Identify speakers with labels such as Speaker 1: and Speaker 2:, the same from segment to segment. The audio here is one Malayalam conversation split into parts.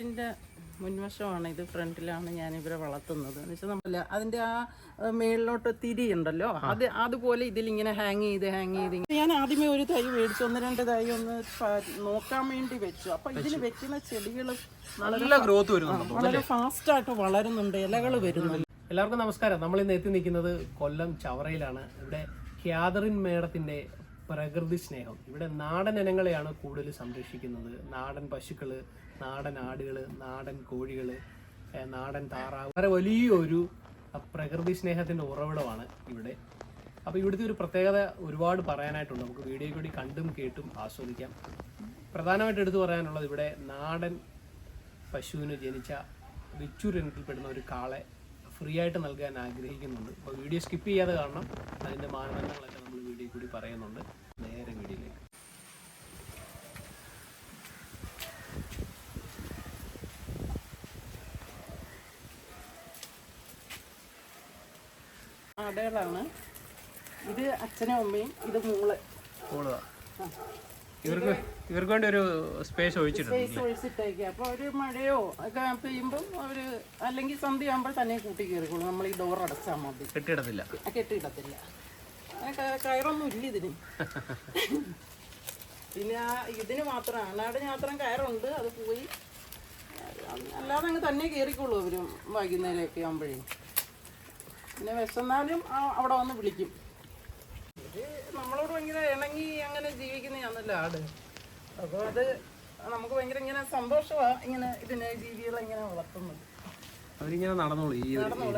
Speaker 1: ഇതിന്റെ മുൻവശമാണ് ഇത് ഫ്രണ്ടിലാണ് ഞാൻ ഇവരെ വളർത്തുന്നത്. എന്ന് വെച്ചാൽ നമ്മളല്ല അതിന്റെ ആ മേളിലോട്ട് തിരി ഉണ്ടല്ലോ അത് അതുപോലെ ഇതിലിങ്ങനെ ഹാങ് ചെയ്ത് ഹാങ് ചെയ്ത് ഞാൻ ആദ്യമേ ഒരു തൈ മേടിച്ചു ഒന്ന് രണ്ട് തൈ ഒന്ന് നോക്കാൻ വേണ്ടി വെച്ചു. അപ്പൊ ഇതിൽ വെക്കുന്ന ചെടികൾ
Speaker 2: നല്ല ഗ്രോത്ത് വരുന്നുണ്ട്
Speaker 1: വളരെ ഫാസ്റ്റായിട്ട് വളരുന്നുണ്ട് ഇലകൾ വരുന്നുണ്ട്.
Speaker 2: എല്ലാവർക്കും നമസ്കാരം. നമ്മൾ ഇന്ന് എത്തി നിൽക്കുന്നത് കൊല്ലം ചവറയിലാണ്. ഇവിടെ ഖ്യാദറിൻ മേടത്തിന്റെ പ്രകൃതി സ്നേഹം. ഇവിടെ നാടൻ ഇനങ്ങളെയാണ് കൂടുതൽ സംരക്ഷിക്കുന്നത്. നാടൻ പശുക്കൾ നാടൻ ആടുകൾ നാടൻ കോഴികൾ നാടൻ താറാവ്. വളരെ വലിയൊരു പ്രകൃതി സ്നേഹത്തിന്റെ ഉറവിടമാണ് ഇവിടെ. അപ്പോൾ ഇവിടുത്തെ ഒരു പ്രത്യേകത ഒരുപാട് പറയാനായിട്ടുണ്ട്. നമുക്ക് വീഡിയോ കൂടി കണ്ടും കേട്ടും ആസ്വദിക്കാം. പ്രധാനമായിട്ട് എടുത്തു പറയാനുള്ളത് ഇവിടെ നാടൻ പശുവിന് ജനിച്ച വെച്ചൂർ ഇനത്തിൽപ്പെടുന്ന ഒരു കാളെ ഫ്രീ ആയിട്ട് നൽകാൻ ആഗ്രഹിക്കുന്നുണ്ട്. അപ്പോൾ വീഡിയോ സ്കിപ്പ് ചെയ്യാതെ കാണണം. അതിന്റെ മാനദണ്ഡങ്ങളൊക്കെ നമ്മൾ വീഡിയോ കൂടി പറയുന്നുണ്ട്.
Speaker 1: ആടുകളാണ് ഇത് അച്ഛനും അമ്മയും ഇത് മൂൾ.
Speaker 2: ഇവർക്ക് ഇവർക്ക് വേണ്ടി ഒരു സ്പേസ് ഒഴിച്ചിട്ടുണ്ട്
Speaker 1: സ്പേസ് ഒഴിച്ചിട്ടേക്ക്. അപ്പോൾ ഒരു മഴയോ ഒക്കെ പെയ്യുമ്പം അവർ അല്ലെങ്കിൽ സന്ധ്യ ആകുമ്പോൾ തന്നെ കൂട്ടി കയറിക്കോളും നമ്മൾ ഈ ഡോർ അടച്ചാൽ മതി.
Speaker 2: കെട്ടിടത്തില്ല
Speaker 1: കെട്ടിടത്തില്ല കെട്ടിയിടത്തില്ല. കയറൊന്നും ഇല്ല ഇതിന്. പിന്നെ ആ ഇതിന് മാത്രം ആനാട് മാത്രം കയറുണ്ട്. അത് പോയി. അല്ലാതെ അങ്ങ് തന്നെ കയറിക്കോളൂ അവരും വൈകുന്നേരമൊക്കെ ആകുമ്പോഴേ പിന്നെ വിശന്നാലും ആ- അവിടെ വന്ന് വിളിക്കും. ഇത് നമ്മളോട് ഭയങ്കര ഇണങ്ങി അങ്ങനെ ജീവിക്കുന്നതാണല്ലോ ആട്. അപ്പോൾ അത് നമുക്ക് ഭയങ്കര ഇങ്ങനെ സന്തോഷമാണ് ഇങ്ങനെ ഇതിനെ ജീവികളെ ഇങ്ങനെ വളർത്തുന്നത്.
Speaker 2: അവരിങ്ങനെ നടന്നോളൂ ഈ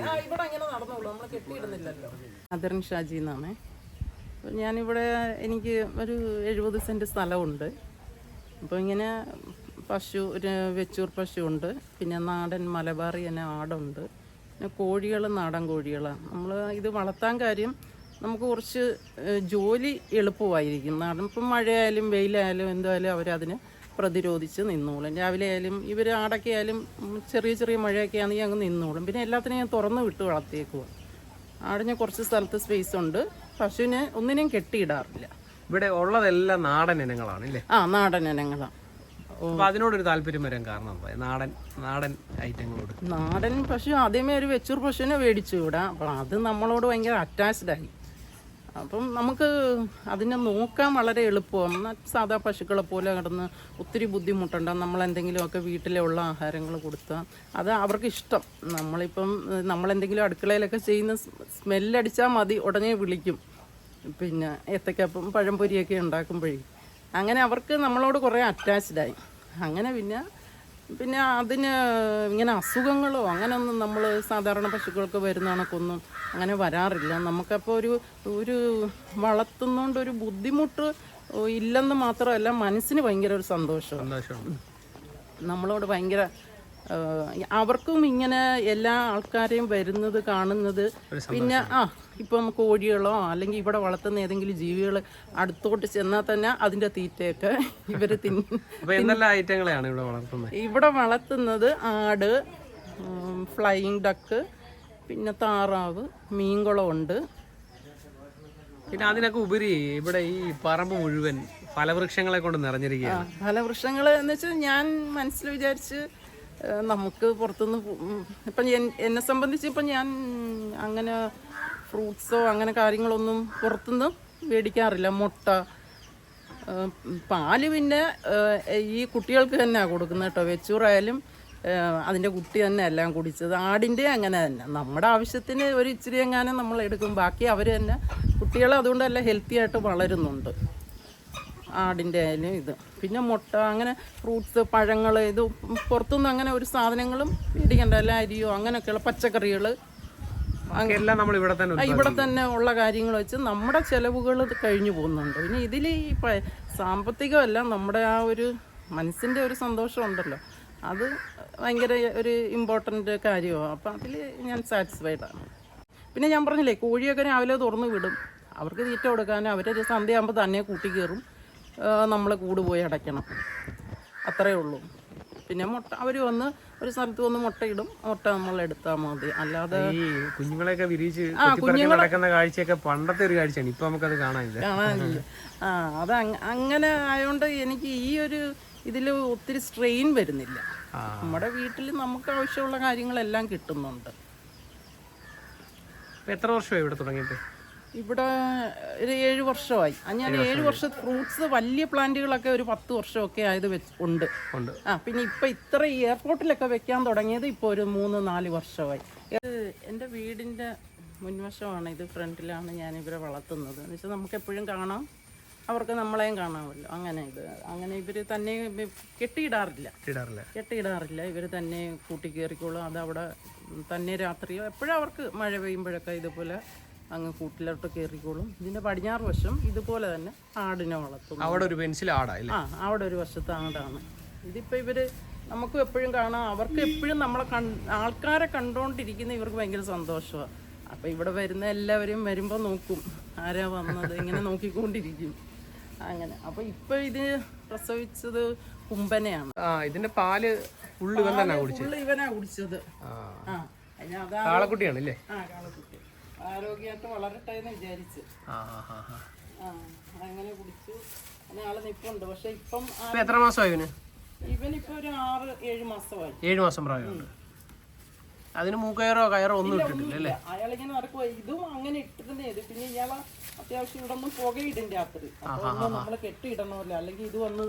Speaker 1: ആ ഇവിടെ അങ്ങനെ നടന്നോളൂ. നമ്മൾ കെട്ടിയിടുന്നില്ലല്ലോ. അതിരൻ ഷാജി എന്നാണ് അപ്പോൾ ഞാനിവിടെ എനിക്ക് ഒരു എഴുപത് സെന്റ് സ്ഥലമുണ്ട്. അപ്പോൾ ഇങ്ങനെ പശു ഒരു വെച്ചൂർ പശു ഉണ്ട് പിന്നെ നാടൻ മലബാറി തന്നെ ആടുണ്ട്. പിന്നെ കോഴികൾ നാടൻ കോഴികളാണ് നമ്മൾ ഇത് വളർത്താൻ കാര്യം നമുക്ക് കുറച്ച് ജോലി എളുപ്പമായിരിക്കും. നാടൻ ഇപ്പം മഴയായാലും വെയിലായാലും എന്തായാലും അവരതിന് പ്രതിരോധിച്ച് നിന്നോളും. രാവിലെ ആയാലും ഇവർ ആടൊക്കെ ആയാലും ചെറിയ ചെറിയ മഴയൊക്കെ ആണെങ്കിൽ അങ്ങ് നിന്നോളും. പിന്നെ എല്ലാത്തിനെയും ഞാൻ തുറന്ന് വിട്ട് വളർത്തിയേക്കുക ആടിന് കുറച്ച് സ്ഥലത്ത് സ്പേസ് ഉണ്ട്. പശുവിനെ ഒന്നിനെയും കെട്ടിയിടാറില്ല.
Speaker 2: ഇവിടെ ഉള്ളതെല്ലാം നാടൻ ഇനങ്ങളാണ് അല്ലേ
Speaker 1: ആ നാടൻ ഇനങ്ങളാണ്
Speaker 2: അപ്പോൾ അതിനോടൊരു താല്പര്യം വരാൻ കാരണം നാടൻ നാടൻ ഐറ്റങ്ങളോട്.
Speaker 1: നാടൻ പശു ആദ്യമേ ഒരു വെച്ചൂർ പശുവിനെ മേടിച്ചു ഇവിടെ. അപ്പൊ അത് നമ്മളോട് ഭയങ്കര അറ്റാച്ച്ഡ് ആയി. അപ്പം നമുക്ക് അതിനെ നോക്കാൻ വളരെ എളുപ്പമാണ് സാധാ പശുക്കളെ പോലെ കിടന്ന് ഒത്തിരി ബുദ്ധിമുട്ടുണ്ട്. നമ്മൾ എന്തെങ്കിലുമൊക്കെ വീട്ടിലുള്ള ആഹാരങ്ങൾ കൊടുത്താൽ അത് അവർക്ക് ഇഷ്ടം. നമ്മളിപ്പം നമ്മളെന്തെങ്കിലും അടുക്കളയിലൊക്കെ ചെയ്യുന്ന സ്മെല്ലടിച്ചാൽ മതി. ഉടനെ വിളിക്കും. പിന്നെ ഏത്തക്കപ്പം പഴംപൊരിയൊക്കെ ഉണ്ടാക്കുമ്പോഴേ അങ്ങനെ അവർക്ക് നമ്മളോട് കുറേ അറ്റാച്ച്ഡായി ആയി. അങ്ങനെ പിന്നെ പിന്നെ അതിന് ഇങ്ങനെ അസുഖങ്ങളോ അങ്ങനെയൊന്നും നമ്മൾ സാധാരണ പശുക്കൾക്ക് വരുന്ന കണക്കൊന്നും അങ്ങനെ വരാറില്ല. നമുക്കപ്പോൾ ഒരു ഒരു വളർത്തുന്നതുകൊണ്ട് ഒരു ബുദ്ധിമുട്ട് ഇല്ലെന്ന് മാത്രമല്ല മനസ്സിന് ഭയങ്കര ഒരു സന്തോഷം നമ്മളോട് ഭയങ്കര അവർക്കും ഇങ്ങനെ എല്ലാ ആൾക്കാരെയും വരുന്നത് കാണുന്നത് പിന്നെ ആ ഇപ്പം കോഴികളോ അല്ലെങ്കിൽ ഇവിടെ വളർത്തുന്ന ഏതെങ്കിലും ജീവികൾ അടുത്തോട്ട് ചെന്നാൽ തന്നെ അതിന്റെ തീറ്റയൊക്കെ ഇവർ തിന്ന
Speaker 2: ഐറ്റങ്ങളെയാണ് ഇവിടെ വളർത്തുന്നത്?
Speaker 1: ഇവിടെ വളർത്തുന്നത് ആട് ഫ്ലൈയിങ് ഡക്ക് പിന്നെ താറാവ് മീൻകുളമുണ്ട്
Speaker 2: പിന്നെ അതിനൊക്കെ ഉപരി ഇവിടെ ഈ പറമ്പ് മുഴുവൻ ഫലവൃക്ഷങ്ങളെ കൊണ്ട് നിറഞ്ഞിരിക്കുകയാണ്.
Speaker 1: ഫലവൃക്ഷങ്ങൾ എന്ന് വെച്ചാൽ ഞാൻ മനസ്സിൽ വിചാരിച്ച് നമുക്ക് പുറത്തുനിന്ന് ഇപ്പം എന്നെ സംബന്ധിച്ച് ഇപ്പം ഞാൻ അങ്ങനെ ഫ്രൂട്ട്സോ അങ്ങനെ കാര്യങ്ങളൊന്നും പുറത്തുനിന്ന് മേടിക്കാറില്ല. മുട്ട പാൽ പിന്നെ ഈ കുട്ടികൾക്ക് തന്നെയാണ് കൊടുക്കുന്നത് കേട്ടോ. വെച്ചൂറായാലും അതിന്റെ കുട്ടി തന്നെ എല്ലാം കുടിച്ചത്. ആടിന്റെ അങ്ങനെ തന്നെ. നമ്മുടെ ആവശ്യത്തിന് ഒരു ഇച്ചിരി എങ്ങാനും നമ്മൾ എടുക്കും. ബാക്കി അവർ തന്നെ കുട്ടികൾ അതുകൊണ്ടല്ല ഹെൽത്തി ആയിട്ട് വളരുന്നുണ്ട്. ആടിന്റെ ആയാലും ഇത്. പിന്നെ മുട്ട അങ്ങനെ ഫ്രൂട്ട്സ് പഴങ്ങൾ ഇത് പുറത്തുനിന്ന് അങ്ങനെ ഒരു സാധനങ്ങളും മേടിക്കേണ്ട. അല്ല അരിയോ അങ്ങനെയൊക്കെയുള്ള പച്ചക്കറികൾ
Speaker 2: ഇവിടെ തന്നെ
Speaker 1: ഇവിടെ തന്നെ ഉള്ള കാര്യങ്ങൾ വെച്ച് നമ്മുടെ ചെലവുകൾ കഴിഞ്ഞു പോകുന്നുണ്ട്. പിന്നെ ഇതിൽ ഈ സാമ്പത്തികമല്ല നമ്മുടെ ആ ഒരു മനസ്സിന്റെ ഒരു സന്തോഷം ഉണ്ടല്ലോ അത് ഭയങ്കര ഒരു ഇമ്പോർട്ടന്റ് കാര്യമാണ് അപ്പം അതിൽ ഞാൻ സാറ്റിസ്ഫൈഡ് ആണ്. പിന്നെ ഞാൻ പറഞ്ഞില്ലേ കോഴിയൊക്കെ രാവിലെ തുറന്ന് വിടും. അവർക്ക് തീറ്റ കൊടുക്കാനും അവരൊരു സന്ധ്യയാകുമ്പോൾ തന്നെ കൂട്ടി കയറും. നമ്മൾ കൂട് പോയി അടയ്ക്കണം. അത്രയേ ഉള്ളൂ. പിന്നെ മുട്ട അവർ വന്ന് ഒരു സ്ഥലത്ത് വന്ന് മുട്ടയിടും. മുട്ട നമ്മൾ എടുത്താൽ മതി. അല്ലാതെ
Speaker 2: ഈ കുഞ്ഞുങ്ങളെയൊക്കെ വിരിച്ച് നടക്കുന്ന കാഴ്ചയൊക്കെ പണ്ടത്തെ ഒരു കാഴ്ചയാണ്. ഇപ്പൊ നമുക്കത് കാണാനില്ല.
Speaker 1: കാണാനില്ല. ആ അത് അങ്ങനെ ആയതുകൊണ്ട് എനിക്ക് ഈ ഒരു ഇതിൽ ഒത്തിരി സ്ട്രെയിൻ വരുന്നില്ല. നമ്മുടെ വീട്ടിൽ നമുക്ക് ആവശ്യമുള്ള കാര്യങ്ങളെല്ലാം കിട്ടുന്നുണ്ട്.
Speaker 2: എത്ര വർഷമായി ഇവിടെ തുടങ്ങിയിട്ട്?
Speaker 1: ഇവിടെ ഒരു ഏഴ് വർഷമായി. ഞാൻ ഏഴ് വർഷം ഫ്രൂട്ട്സ് വലിയ പ്ലാന്റുകളൊക്കെ ഒരു പത്ത് വർഷമൊക്കെ ആയത് ഉണ്ട്. ആ പിന്നെ ഇപ്പൊ ഇത്ര എയർപോർട്ടിലൊക്കെ വെക്കാൻ തുടങ്ങിയത് ഇപ്പോൾ ഒരു മൂന്ന് നാല് വർഷമായി. എന്റെ എന്റെ വീടിന്റെ മുൻവശമാണ് ഇത് ഫ്രണ്ടിലാണ് ഞാൻ ഇവരെ വളർത്തുന്നത്. എന്ന് വെച്ചാൽ നമുക്ക് എപ്പോഴും കാണാം അവർക്ക് നമ്മളെയും കാണാമല്ലോ. അങ്ങനെ ഇത് അങ്ങനെ ഇവർ തന്നെ കെട്ടിയിടാറില്ല. കെട്ടിയിടാറില്ല. ഇവർ തന്നെ കൂട്ടി കയറിക്കോളും. അതവിടെ തന്നെ രാത്രിയോ എപ്പോഴും അവർക്ക് മഴ പെയ്യുമ്പോഴൊക്കെ ഇതുപോലെ അങ്ങ് കൂട്ടിലോട്ട് കയറിക്കോളും. ഇതിന്റെ പടിഞ്ഞാറ് വശം ഇതുപോലെ തന്നെ ആടിനെ വളർത്തും.
Speaker 2: അവിടെ ഒരു പെൻസിൽ ആടാ
Speaker 1: ആ അവിടെ ഒരു വശത്ത് ആടാണ്. ഇതിപ്പോ ഇവർ നമുക്കും എപ്പോഴും കാണാം. അവർക്ക് എപ്പോഴും നമ്മളെ ആൾക്കാരെ കണ്ടുകൊണ്ടിരിക്കുന്ന ഇവർക്ക് ഭയങ്കര സന്തോഷമാണ് അപ്പൊ ഇവിടെ വരുന്ന എല്ലാവരും വരുമ്പോൾ നോക്കും. ആരാ വന്നത്? ഇങ്ങനെ നോക്കിക്കൊണ്ടിരിക്കും. അങ്ങനെ. അപ്പൊ ഇപ്പൊ ഇത് പ്രസവിച്ചത് കുമ്പനെയാണ്.
Speaker 2: ഇതിന്റെ പാൽ ഫുള്ള് കുടിച്ചു?
Speaker 1: ഇവനാ കുടിച്ചത്.
Speaker 2: ആ.
Speaker 1: ആ അതിന്
Speaker 2: കാളക്കുട്ടിയാണ് അല്ലേ
Speaker 1: ആ കാളക്കുട്ടി. ആരോഗ്യമായിട്ട് വളരട്ടെ എന്ന് വിചാരിച്ച്.
Speaker 2: ആ
Speaker 1: അങ്ങനെ കുടിച്ചു. അങ്ങനെ ആൾ നിപ്പുണ്ട്. പക്ഷെ ഇപ്പം
Speaker 2: എത്ര മാസമായി ഇവന്?
Speaker 1: ഇവനിപ്പോ ഒരു ആറ് ഏഴ് മാസമായി.
Speaker 2: ഏഴ് മാസം പ്രായമുണ്ട്. അതിന് മൂക്കയറോ കയറോ ഒന്നും ഇട്ടിട്ടില്ല അല്ലേ?
Speaker 1: അയാളിങ്ങനെ നടക്കുക ഇതും അങ്ങനെ ഇട്ടിരുന്നേ. ഇത് പിന്നെ ഇയാളെ അത്യാവശ്യം ഇവിടെ ഒന്നും പുകയിടും രാത്രി. അപ്പൊ നമ്മൾ കെട്ടിയിടണമല്ലോ. അല്ലെങ്കിൽ ഇത് വന്ന്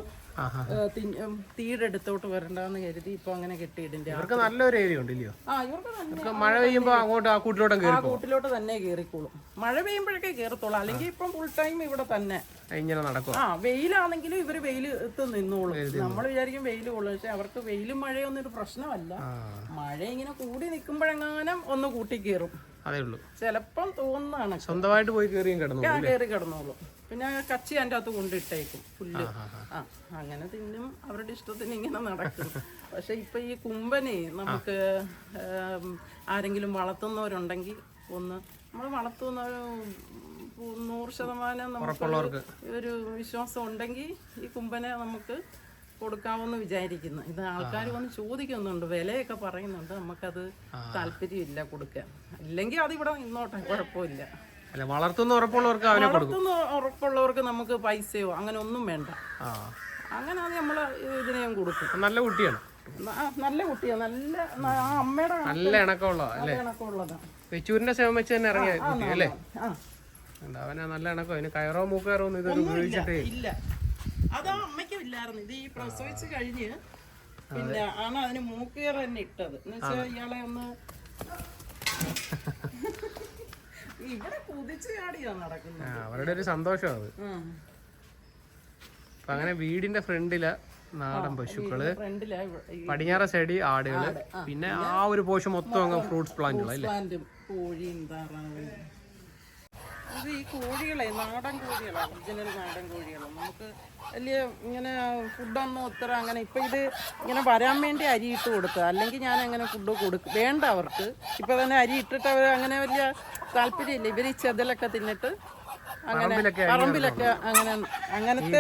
Speaker 1: തീയുടെ അടുത്തോട്ട് വരണ്ടെന്ന് കരുതി ഇപ്പൊ അങ്ങനെ കെട്ടിയിട്ടുണ്ട്
Speaker 2: ഇവർക്ക് നല്ലൊരു ഏരിയ ഉണ്ട്
Speaker 1: ആ ഇവർക്ക്
Speaker 2: മഴ പെയ്യുമ്പോ അങ്ങോട്ട് ആ കൂട്ടിലോട്ട്
Speaker 1: ആ കൂട്ടിലോട്ട് തന്നെ കേറിക്കോളും മഴ പെയ്യുമ്പോഴൊക്കെ കയറത്തോളൂ അല്ലെങ്കിൽ ഇപ്പം ഫുൾ ടൈം ഇവിടെ തന്നെ.
Speaker 2: ഇങ്ങനെ നടക്കും
Speaker 1: ആ വെയിലാണെങ്കിലും ഇവർ വെയിലത്ത് നിന്നോളും. നമ്മൾ വിചാരിക്കും വെയിൽ കൊള്ളും. പക്ഷെ അവർക്ക് വെയിലും മഴയൊന്നും ഒരു പ്രശ്നമല്ല. മഴ ഇങ്ങനെ കൂടി നിൽക്കുമ്പോഴെങ്ങാനും ഒന്ന് കൂട്ടി കയറും
Speaker 2: അതേ ഉള്ളൂ.
Speaker 1: ചിലപ്പം തോന്നുന്നതാണ്
Speaker 2: സ്വന്തമായിട്ട് പോയി കയറിയും കിടന്നു
Speaker 1: കയറി കിടന്നോളും. പിന്നെ കച്ചി അതിന്റെ അകത്ത് കൊണ്ടിട്ടേക്കും പുല്ല്. ആ അങ്ങനെ തിന്നും അവരുടെ ഇഷ്ടത്തിന് ഇങ്ങനെ നടക്കും. പക്ഷെ ഇപ്പൊ ഈ കുമ്പനെ നമുക്ക് ആരെങ്കിലും വളർത്തുന്നവരുണ്ടെങ്കിൽ ഒന്ന് നമ്മൾ വളർത്തുന്ന ഒരു നൂറ് ശതമാനം നമുക്ക് ഒരു വിശ്വാസം ഉണ്ടെങ്കിൽ ഈ കുമ്പനെ നമുക്ക് കൊടുക്കാമെന്ന് വിചാരിക്കുന്നു. ഇത് ആൾക്കാർ വന്ന് ചോദിക്കുന്നുണ്ട് വിലയൊക്കെ പറയുന്നുണ്ട് നമുക്കത് താല്പര്യമില്ല കൊടുക്കാൻ. ഇല്ലെങ്കിൽ അതിവിടെ നിന്നോട്ടെ കുഴപ്പമില്ല.
Speaker 2: അല്ല വളർത്തുന്ന ഉറപ്പുള്ളവർക്ക് അവനെ കൊടുക്കും.
Speaker 1: വളർത്തുന്ന ഉറപ്പുള്ളവർക്ക് നമുക്ക് പൈസയോ അങ്ങനെ ഒന്നും വേണ്ട.
Speaker 2: ആ.
Speaker 1: അങ്ങനെ അത് നമ്മൾ ഇതിനെ ഞാൻ കൊടുക്കും.
Speaker 2: നല്ല കുട്ടിയാണ്.
Speaker 1: ആ, നല്ല കുട്ടിയാണ് നല്ല ന- ആ അമ്മയുടെ
Speaker 2: നല്ല ഇണക്കമുള്ള അല്ലേ?
Speaker 1: കണക്കുള്ളതാണ്
Speaker 2: വെച്ചൂരിന്റെ സേവം വെച്ച് തന്നെ ഇറങ്ങിയ കുട്ടി അല്ലേ?
Speaker 1: ആ.
Speaker 2: അവനാ നല്ല ഇണക്കം? അതിന് കയറോ മൂക്കയറോ ഒന്നും ഇതൊരു ഉപയോഗിച്ചിട്ടേ ഇല്ല.
Speaker 1: അതാ അമ്മയ്ക്കും ഇല്ലായിരുന്നു ഇത് ഈ പ്രസവിച്ച് കഴിഞ്ഞ് പിന്നെ ആണ് അതിന് മൂക്കേർ തന്നെ ഇട്ടത്. എന്ന് വെച്ചാൽ ഇയാളെ ഒന്ന് ഇവിടെ കുതിച്ച് ചാടിയാ നടക്കുന്നത്
Speaker 2: അവരുടെ ഒരു സന്തോഷം അത്. അപ്പൊ അങ്ങനെ വീടിന്റെ ഫ്രണ്ടിൽ നാടൻ
Speaker 1: പശുക്കൾ.
Speaker 2: പടിഞ്ഞാറ സൈഡ് ആടുകൾ. പിന്നെ ആ ഒരു പോഷൻ മൊത്തം അങ്ങ് ഫ്രൂട്ട്സ് പ്ലാന്റ് അല്ലേ?
Speaker 1: പ്ലാന്റും കോഴിയും താറാവും ഇത് ഈ കോഴികളെ നാടൻ കോഴികളാണ് ഒറിജിനൽ നാടൻ കോഴികളാണ് നമുക്ക് വലിയ ഇങ്ങനെ ഫുഡൊന്നും ഒത്തിരി അങ്ങനെ ഇപ്പം ഇത് ഇങ്ങനെ വരാൻ വേണ്ടി അരി ഇട്ട് കൊടുക്കുക അല്ലെങ്കിൽ ഞാൻ അങ്ങനെ ഫുഡ് കൊടുക്കും വേണ്ട അവർക്ക് ഇപ്പം തന്നെ അരി ഇട്ടിട്ട് അവർ അങ്ങനെ വലിയ താല്പര്യമില്ല. ഇവർ ഈ ചെതലൊക്കെ തിന്നിട്ട് അങ്ങനെ
Speaker 2: പറമ്പിലൊക്കെ
Speaker 1: അങ്ങനെ അങ്ങനത്തെ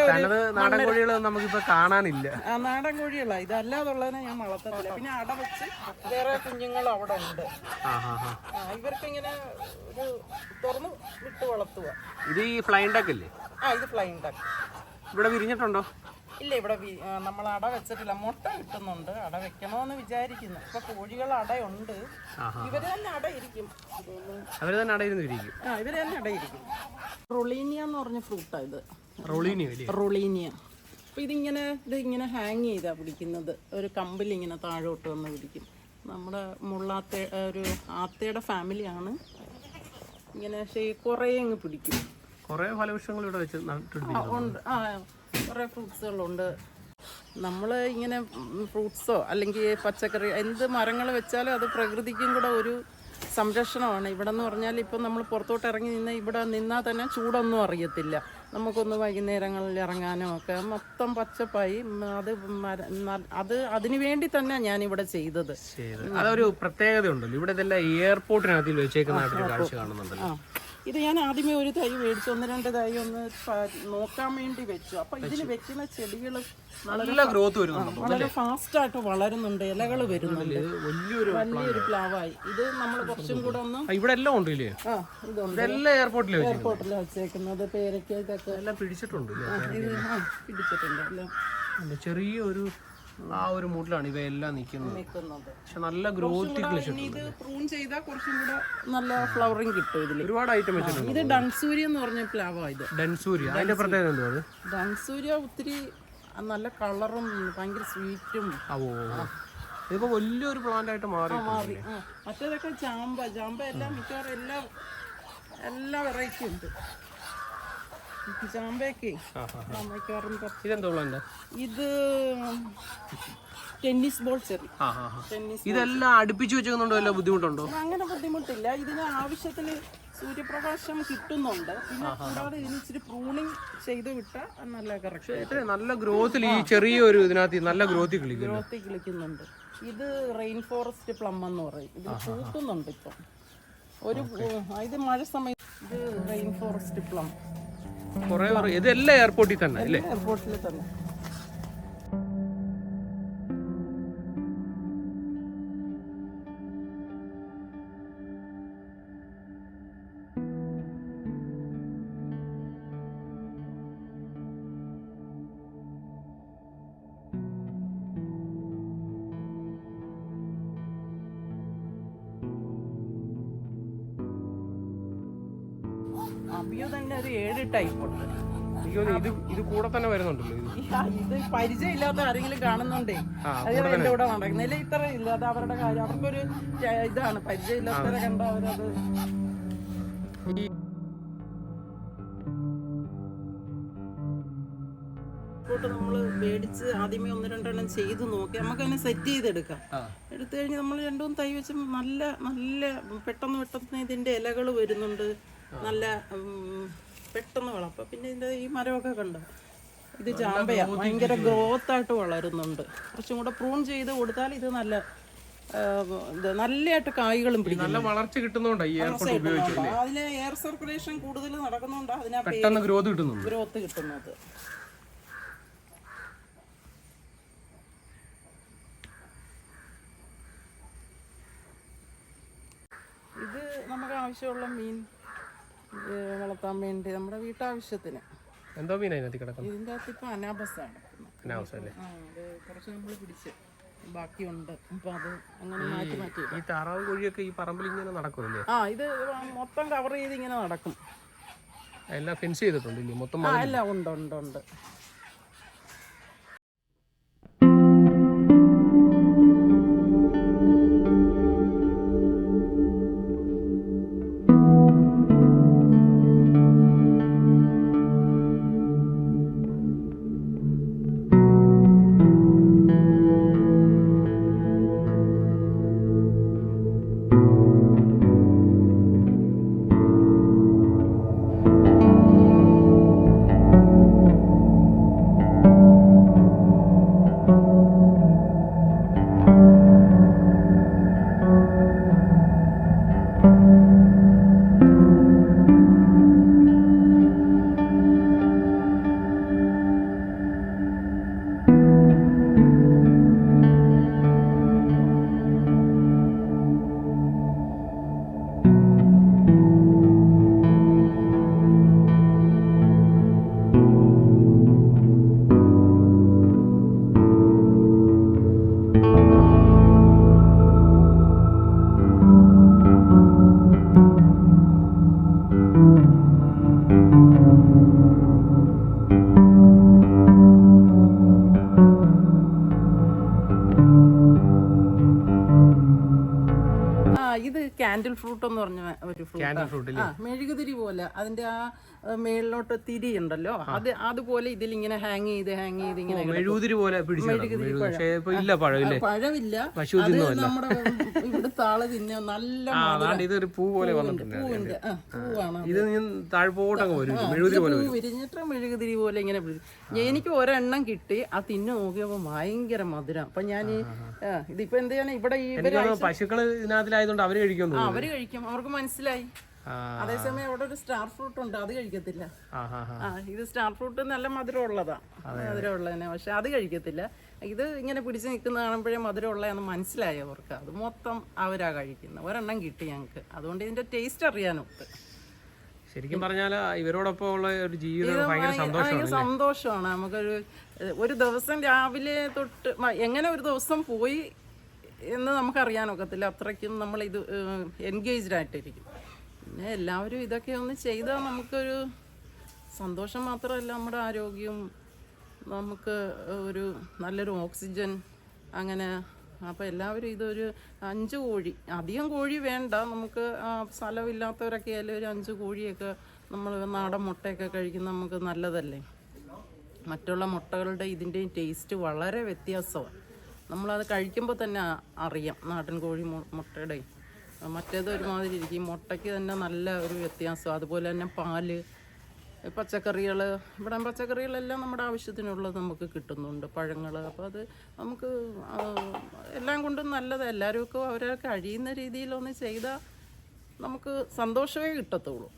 Speaker 2: നാടൻ കോഴികൾ നമുക്കിപ്പോ കാണാനില്ല.
Speaker 1: ആ നാടൻ കോഴികളാണ് ഇതല്ലാതുള്ളതിനെ ഞാൻ വളർത്തത്തില്ല. പിന്നെ അട വെച്ച് വേറെ കുഞ്ഞുങ്ങൾ അവിടെ ഉണ്ട്. ഇവർക്ക് ഇങ്ങനെ ഒരു തുറന്ന് വിട്ട് വളർത്തുക
Speaker 2: ഇത് ഈ ഫ്ലൈൻ ഡക്ക് അല്ലേ
Speaker 1: ആ ഇത് ഫ്ലൈൻ ഡക്ക്.
Speaker 2: ഇവിടെ വിരിഞ്ഞിട്ടുണ്ടോ?
Speaker 1: ഇല്ല ഇവിടെ നമ്മൾ അട വെച്ചിട്ടില്ല. മുട്ട കിട്ടുന്നുണ്ട്. അട വെക്കണോന്ന് വിചാരിക്കുന്നു. ഇപ്പൊ കോഴികൾ അടയുണ്ട്. ഇവർ തന്നെ അടയിരിക്കും.
Speaker 2: അവർ തന്നെ അടയിരുന്നു ഇരിക്കും.
Speaker 1: ആ ഇവർ തന്നെ അടയിരിക്കും. റൊളീനിയ എന്ന് പറഞ്ഞ ഫ്രൂട്ടാണ് ഇത്.
Speaker 2: റോളീനിയോ
Speaker 1: അപ്പൊ ഇതിങ്ങനെ ഇത് ഇങ്ങനെ ഹാങ് ചെയ്താ പിടിക്കുന്നത്. ഒരു കമ്പിൽ ഇങ്ങനെ താഴോട്ട് വന്ന് പിടിക്കും. നമ്മുടെ മുള്ളാത്ത ഒരു ആത്തയുടെ ഫാമിലിയാണ് ഇങ്ങനെ പക്ഷേ കുറേ അങ്ങ് പിടിക്കും.
Speaker 2: കുറേ ഫലവൃക്ഷങ്ങൾ ഇവിടെ വെച്ച് നട്ടിട്ടുണ്ട്
Speaker 1: ഉണ്ട്. ആ കുറേ ഫ്രൂട്ട്സുകളുണ്ട് നമ്മൾ ഇങ്ങനെ ഫ്രൂട്ട്സോ അല്ലെങ്കിൽ പച്ചക്കറി എന്ത് മരങ്ങൾ വെച്ചാലും അത് പ്രകൃതിക്കും കൂടെ ഒരു സംരക്ഷണമാണ്. ഇവിടെ എന്ന് പറഞ്ഞാൽ ഇപ്പം നമ്മൾ പുറത്തോട്ട് ഇറങ്ങി നിന്ന് ഇവിടെ നിന്നാൽ തന്നെ ചൂടൊന്നും അറിയത്തില്ല. നമുക്കൊന്ന് വൈകുന്നേരങ്ങളിൽ ഇറങ്ങാനോ ഒക്കെ മൊത്തം പച്ചപ്പായി. അത് അത് അതിനു വേണ്ടി തന്നെ ഞാനിവിടെ ചെയ്തത്.
Speaker 2: ചെയ്ത് അതൊരു പ്രത്യേകത ഉണ്ടല്ലോ ഇവിടെ ഇതെല്ലാം എയർപോർട്ടിനകത്തിൽ വെച്ചേക്കുന്നതായിട്ടൊരു കാഴ്ച കാണുന്നുണ്ടല്ലോ.
Speaker 1: ഇത് ഞാൻ ആദ്യമേ ഒരു തൈ മേടിച്ചു. ഒന്ന് രണ്ട് തൈ ഒന്ന് നോക്കാൻ വേണ്ടി വെച്ചു. അപ്പൊ ഇതിന് വെക്കുന്ന ചെടികൾ
Speaker 2: നല്ല ഗ്രോത്ത് വരുന്നുണ്ട്
Speaker 1: വളരെ ഫാസ്റ്റ് ആയിട്ട് വളരുന്നുണ്ട്. ഇലകൾ വരുന്നുണ്ട്.
Speaker 2: വലിയൊരു
Speaker 1: വലിയൊരു പ്ലാവായി. ഇത് നമ്മൾ കുറച്ചും കൂടെ ഒന്ന്
Speaker 2: ഇവിടെ എല്ലാം ഉണ്ട്
Speaker 1: ആ ഇതുണ്ട്.
Speaker 2: എയർപോർട്ടിൽ
Speaker 1: എയർപോർട്ടിൽ വെച്ചേക്കുന്നത്. പേരയ്ക്ക ഇതൊക്കെ
Speaker 2: എല്ലാം പിടിച്ചിട്ടുണ്ട്
Speaker 1: പിടിച്ചിട്ടുണ്ട്. എല്ലാം
Speaker 2: ചെറിയൊരു ആ ഒരു മൂട്ടിലാണ് ഇവയെല്ലാം നിൽക്കുന്നത്.
Speaker 1: നിൽക്കുന്നത്.
Speaker 2: പക്ഷെ നല്ല ഗ്രോത്തി
Speaker 1: ഇനി ഇത് പ്രൂൺ ചെയ്താൽ കുറച്ചും കൂടെ നല്ല ഫ്ലവറിങ് കിട്ടും ഇതിൽ
Speaker 2: ഒരുപാട് ഐറ്റം വെച്ചിട്ടുണ്ട്
Speaker 1: ഇത് ഡൺസൂരി എന്ന് പറഞ്ഞ പ്ലാവാ ഇത്.
Speaker 2: ഡൻസൂരി. അതിന്റെ പ്രത്യേകത എന്തോ അത്?
Speaker 1: ഡൺസൂര്യ ഒത്തിരി നല്ല കളറും ഭയങ്കര സ്വീറ്റും.
Speaker 2: ആ ഓ ഓ. ഇതിപ്പോ വലിയൊരു പ്ലാന്റ് ആയിട്ട് മാറി.
Speaker 1: മാറി ആ, മറ്റേതൊക്കെ ചാമ്പ ചാമ്പ എല്ലാം മിക്കവാറും എല്ലാ എല്ലാ വെറൈറ്റി ഉണ്ട്. ചാമ്പയൊക്കെ
Speaker 2: ആ, ആ.
Speaker 1: മിക്കവാറും പത്ത്-
Speaker 2: ഇതെന്തോ
Speaker 1: ഇത് ടെന്നീസ് ബോൾ ചെറി. ടെന്നീസ്
Speaker 2: ഇതെല്ലാം അടുപ്പിച്ച് വെച്ചേക്കുന്നുണ്ടോ വല്ല ബുദ്ധിമുട്ടുണ്ടോ?
Speaker 1: അങ്ങനെ ബുദ്ധിമുട്ടില്ല. ഇതിന് ആവശ്യത്തിന് സൂര്യപ്രകാശം കിട്ടുന്നുണ്ട്. പിന്നെ കൂടാതെ ഇതിന് ഇച്ചിരി പ്രൂണിങ് ചെയ്ത് വിട്ടാൽ നല്ല കറക്റ്റ്
Speaker 2: നല്ല ഗ്രോത്തിൽ ഈ ചെറിയൊരു ഇതിനകത്ത് നല്ല ഗ്രോത്തിൽ കളിക്കുന്നു
Speaker 1: ഗ്രോത്തി കിളിക്കുന്നുണ്ട്. ഇത് റെയിൻ ഫോറസ്റ്റ് പ്ലം എന്ന് പറയും. ഇത് പൂക്കുന്നുണ്ട് ഇപ്പം. ഒരു ഇത് മഴ സമയത്ത് ഇത് റെയിൻ ഫോറസ്റ്റ് പ്ലം
Speaker 2: കുറെ ഇതെല്ലാം എയർപോർട്ടിൽ തന്നെ അല്ലേ?
Speaker 1: എയർപോർട്ടിൽ തന്നെ. അബിയോ തന്നെ ഒരു ഏഴ് ടൈപ്പുണ്ട്
Speaker 2: എനിക്ക് തോന്നുന്നു ഇത് ഇത് കൂടെ തന്നെ വരുന്നുണ്ടല്ലോ ഇത്.
Speaker 1: ഇത് പരിചയമില്ലാത്ത ആരെങ്കിലും കാണുന്നുണ്ടേ?
Speaker 2: ആ,
Speaker 1: അത് എന്റെ കൂടെ നടക്കുന്നില്ല ഇത്ര ഇല്ല അത് അവരുടെ കാര്യം. അവർക്കൊരു ഒരു ഇതാണ്. പരിചയമില്ലാത്തവരെ കണ്ട അവരത്.
Speaker 2: ഈ
Speaker 1: നമ്മൾ മേടിച്ച് ആദ്യമേ ഒന്ന് രണ്ടെണ്ണം ചെയ്ത് നോക്കി. നമുക്ക് അതിനെ സെറ്റ് ചെയ്തെടുക്കാം.
Speaker 2: ആ.
Speaker 1: എടുത്തു കഴിഞ്ഞ് നമ്മൾ രണ്ടും തൈ വെച്ച് നല്ല നല്ല പെട്ടെന്ന് പെട്ടെന്ന് ഇതിന്റെ ഇലകൾ വരുന്നുണ്ട്. നല്ല പെട്ടെന്ന് വളം. പിന്നെ ഇതിന്റെ ഈ മരമൊക്കെ കണ്ടോ? ഇത് ചാമ്പയ ഭയങ്കര ഗ്രോത്ത് ആയിട്ട് വളരുന്നുണ്ട്. കുറച്ചും കൂടെ പ്രൂൺ ചെയ്ത് കൊടുത്താൽ ഇത് നല്ല നല്ലതായിട്ട് കായ്കളും പിടിക്കും
Speaker 2: നല്ല വളർച്ച കിട്ടുന്നോണ്ടാ ഈ എയർപോർട്ട്
Speaker 1: അതിന് എയർ സർക്കുലേഷൻ കൂടുതൽ നടക്കുന്നുണ്ട് അതിനകത്ത്
Speaker 2: പെട്ടെന്ന് ഗ്രോത്ത് കിട്ടുന്നുണ്ട്.
Speaker 1: ഗ്രോത്ത് കിട്ടുന്നത്. ഇത് നമുക്ക് ആവശ്യമുള്ള മീൻ. വളർത്താൻ വേണ്ടി നമ്മുടെ വീട്ടാവശ്യത്തിന്.
Speaker 2: എന്തോ മീൻ അതിനകത്ത് കിടക്കുന്നത്?
Speaker 1: ഇതിന്റെ അകത്ത് ഇപ്പം അനാബസാണ്
Speaker 2: അനാവസം അല്ലേ?
Speaker 1: ആ അത് കുറച്ച് നമ്മൾ പിടിച്ച് ബാക്കിയുണ്ട്. അപ്പം അത് അങ്ങനെ മാറ്റി മാറ്റി
Speaker 2: ഈ താറാവ് കോഴിയൊക്കെ ഈ പറമ്പിൽ ഇങ്ങനെ നടക്കുമല്ലേ?
Speaker 1: ആ ഇത് മൊത്തം കവർ ചെയ്ത് ഇങ്ങനെ നടക്കും.
Speaker 2: എല്ലാം ഫെൻസ് ചെയ്തിട്ടുണ്ട് ഇല്ലേ? മൊത്തം
Speaker 1: ആ എല്ലാം ഉണ്ട് ഉണ്ട് ഉണ്ട്. ഫ്രൂട്ട്. മെഴുകുതിരി പോലെ അതിന്റെ ആ, മേളിലോട്ട് തിരി ഉണ്ടല്ലോ അത് അതുപോലെ ഇതിലിങ്ങനെ ഹാങ് ചെയ്ത് ഹാങ് ചെയ്ത് ഇങ്ങനെ.
Speaker 2: മെഴുകുതിരി പോലെ പിടിച്ചു
Speaker 1: മെഴുകുതിരി പഴം.
Speaker 2: പക്ഷേ ഇപ്പൊ ഇല്ല പഴം ഇല്ലേ
Speaker 1: പഴമില്ല. അത് നമ്മുടെ ഇവിടുത്തെ ആൾ തിന്നെ നല്ല
Speaker 2: ഇതൊരു പൂ പോലെ വന്നിട്ടുണ്ട്
Speaker 1: പൂവാണ്
Speaker 2: ഇത്
Speaker 1: പൂ വിരിഞ്ഞിട്ട് മെഴുകുതിരി പോലെ ഇങ്ങനെ എനിക്ക് ഒരെണ്ണം കിട്ടി ആ തിന്നു നോക്കിയപ്പോ ഭയങ്കര മധുരം. അപ്പൊ ഞാൻ ഇതിപ്പോ എന്ത് ചെയ്യാൻ ഇവിടെ ഈ
Speaker 2: പശുക്കൾ ഇതിനകത്തിലായതുകൊണ്ട്
Speaker 1: അവർ
Speaker 2: കഴിക്കും
Speaker 1: അവർ കഴിക്കും. അവർക്ക് മനസ്സിലായി. അതേസമയം അവിടെ ഒരു സ്റ്റാർ ഫ്രൂട്ട് ഉണ്ട് അത് കഴിക്കത്തില്ല.
Speaker 2: ആ
Speaker 1: ഇത് സ്റ്റാർ ഫ്രൂട്ട് നല്ല മധുരം ഉള്ളതാ മധുരം ഉള്ളതന്നെ പക്ഷെ അത് കഴിക്കത്തില്ല. ഇത് ഇങ്ങനെ പിടിച്ച് നിൽക്കുന്ന കാണുമ്പോഴേ മധുരം ഉള്ളതെന്ന് മനസ്സിലായി അവർക്ക്. അത് മൊത്തം അവരാ കഴിക്കുന്നത്. ഒരെണ്ണം കിട്ടി ഞങ്ങൾക്ക്. അതുകൊണ്ട് ഇതിന്റെ ടേസ്റ്റ് അറിയാനൊത്ത്
Speaker 2: ശരിക്കും പറഞ്ഞാൽ ഇവരോടൊപ്പം ഉള്ള ഒരു ജീവിതം ഭയങ്കര സന്തോഷമാണ്
Speaker 1: സന്തോഷമാണ്. നമുക്കൊരു ഒരു ദിവസം രാവിലെ തൊട്ട് എങ്ങനെ ഒരു ദിവസം പോയി എന്ന് നമുക്കറിയാനൊക്കത്തില്ല. അത്രയ്ക്കും നമ്മൾ ഇത് എൻഗേജ്ഡ് ആയിട്ടിരിക്കും. പിന്നെ എല്ലാവരും ഇതൊക്കെ ഒന്ന് ചെയ്താൽ നമുക്കൊരു സന്തോഷം മാത്രമല്ല നമ്മുടെ ആരോഗ്യവും നമുക്ക് ഒരു നല്ലൊരു ഓക്സിജൻ അങ്ങനെ. അപ്പോൾ എല്ലാവരും ഇതൊരു അഞ്ച് കോഴി അധികം കോഴി വേണ്ട. നമുക്ക് സ്ഥലമില്ലാത്തവരൊക്കെ ആയാലും ഒരു അഞ്ച് കോഴിയൊക്കെ നമ്മൾ നാടൻ മുട്ടയൊക്കെ കഴിക്കുന്ന നമുക്ക് നല്ലതല്ലേ? മറ്റുള്ള മുട്ടകളുടെ ഇതിന്റെയും ടേസ്റ്റ് വളരെ വ്യത്യാസമാണ്. നമ്മളത് കഴിക്കുമ്പോൾ തന്നെ അറിയാം നാടൻ കോഴി മുട്ടയുടെയും. മറ്റേത് ഒരുമാതിരി ഇരിക്കും. മുട്ടയ്ക്ക് തന്നെ നല്ല ഒരു വ്യത്യാസം. അതുപോലെ തന്നെ പാൽ പച്ചക്കറികൾ ഇവിടെ പച്ചക്കറികളെല്ലാം നമ്മുടെ ആവശ്യത്തിനുള്ളത് നമുക്ക് കിട്ടുന്നുണ്ട് പഴങ്ങൾ അപ്പോൾ അത് നമുക്ക് എല്ലാം കൊണ്ടും നല്ലത്. എല്ലാവർക്കും അവരെ കഴിയുന്ന രീതിയിലൊന്ന് ചെയ്താൽ നമുക്ക് സന്തോഷമേ കിട്ടത്തുള്ളൂ.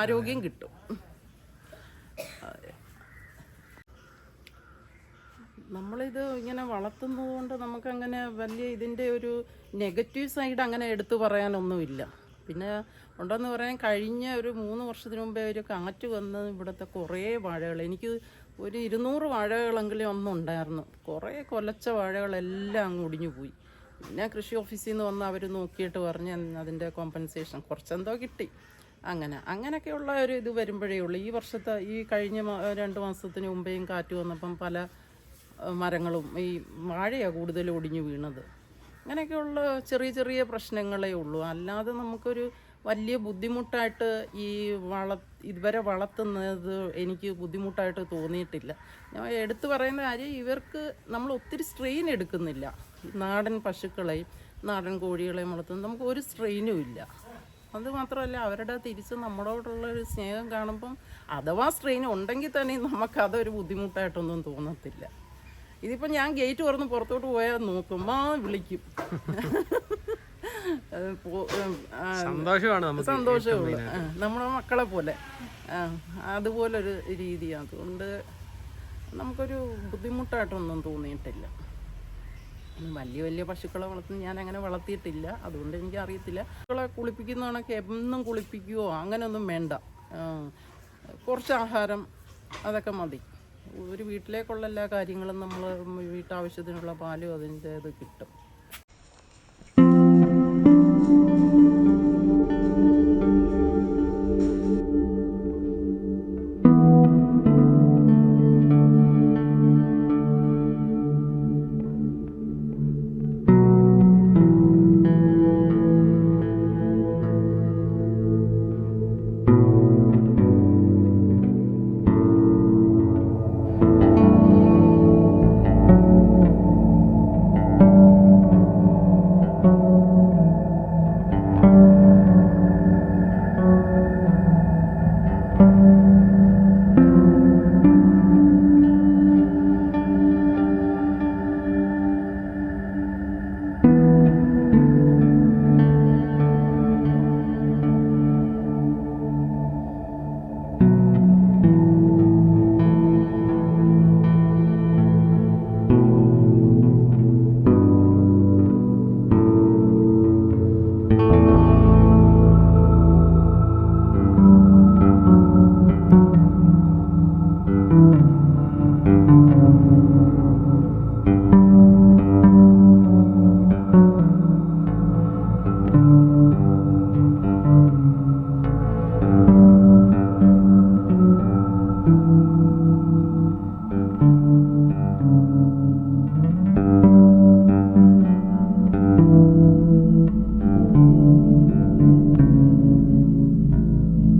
Speaker 1: ആരോഗ്യം കിട്ടും. നമ്മളിത് ഇങ്ങനെ വളർത്തുന്നത് കൊണ്ട് നമുക്കങ്ങനെ വലിയ ഇതിന്റെ ഒരു നെഗറ്റീവ് സൈഡ് അങ്ങനെ എടുത്തു പറയാനൊന്നുമില്ല. പിന്നെ ഉണ്ടെന്ന് പറയാൻ കഴിഞ്ഞ ഒരു മൂന്ന് വർഷത്തിന് മുമ്പേ ഒരു കാറ്റ് വന്ന് ഇവിടുത്തെ കുറേ വാഴകൾ എനിക്ക് ഒരു ഇരുന്നൂറ് വാഴകളെങ്കിലും ഒന്നും ഉണ്ടായിരുന്നു. കുറേ കൊലച്ച വാഴകളെല്ലാം അങ്ങ് ഒടിഞ്ഞു പോയി. പിന്നെ കൃഷി ഓഫീസിൽ നിന്ന് വന്ന് അവർ നോക്കിയിട്ട് പറഞ്ഞ് അതിന്റെ കോമ്പൻസേഷൻ കുറച്ചെന്തോ കിട്ടി. അങ്ങനെ അങ്ങനെയൊക്കെയുള്ള ഒരു ഇത് വരുമ്പോഴേ ഉള്ളൂ. ഈ വർഷത്തെ ഈ കഴിഞ്ഞ രണ്ട് മാസത്തിന് മുമ്പേയും കാറ്റ് വന്നപ്പം പല മരങ്ങളും ഈ വാഴയാണ് കൂടുതൽ ഒടിഞ്ഞു വീണത്. അങ്ങനെയൊക്കെയുള്ള ചെറിയ ചെറിയ പ്രശ്നങ്ങളേ ഉള്ളൂ. അല്ലാതെ നമുക്കൊരു വലിയ ബുദ്ധിമുട്ടായിട്ട് ഈ വള ഇതുവരെ വളർത്തുന്നത് എനിക്ക് ബുദ്ധിമുട്ടായിട്ട് തോന്നിയിട്ടില്ല. ഞാൻ എടുത്തു പറയുന്ന കാര്യം ഇവർക്ക് നമ്മൾ ഒത്തിരി സ്ട്രെയിൻ എടുക്കുന്നില്ല. നാടൻ പശുക്കളെയും നാടൻ കോഴികളെയും വളർത്തുന്നത് നമുക്ക് ഒരു സ്ട്രെയിനും ഇല്ല. അത് മാത്രമല്ല അവരുടെ തിരിച്ച് നമ്മളോടുള്ള ഒരു സ്നേഹം കാണുമ്പം അഥവാ സ്ട്രെയിൻ ഉണ്ടെങ്കിൽ തന്നെ നമുക്കതൊരു ബുദ്ധിമുട്ടായിട്ടൊന്നും തോന്നത്തില്ല. ഇതിപ്പോൾ ഞാൻ ഗേറ്റ് തുറന്ന് പുറത്തോട്ട് പോയാൽ നോക്കുമ്പോൾ വിളിക്കും.
Speaker 2: സന്തോഷമാണ് നമുക്ക്
Speaker 1: സന്തോഷമേ ഉള്ളൂ ആ, നമ്മുടെ മക്കളെ പോലെ. അതുപോലൊരു രീതിയാണ് അതുകൊണ്ട് നമുക്കൊരു ബുദ്ധിമുട്ടായിട്ടൊന്നും തോന്നിയിട്ടില്ല. വലിയ വലിയ പശുക്കളെ വളർത്തുന്ന ഞാൻ അങ്ങനെ വളർത്തിയിട്ടില്ല. അതുകൊണ്ട് എനിക്ക് അറിയത്തില്ല പശുക്കളെ കുളിപ്പിക്കുന്നതാണൊക്കെ എന്നും കുളിപ്പിക്കുകയോ അങ്ങനെയൊന്നും വേണ്ട. കുറച്ച് ആഹാരം അതൊക്കെ മതി. ഒരു വീട്ടിലേക്കുള്ള എല്ലാ കാര്യങ്ങളും നമ്മൾ വീട്ടാവശ്യത്തിനുള്ള പാലും അതിന്റെ ഇത് കിട്ടും.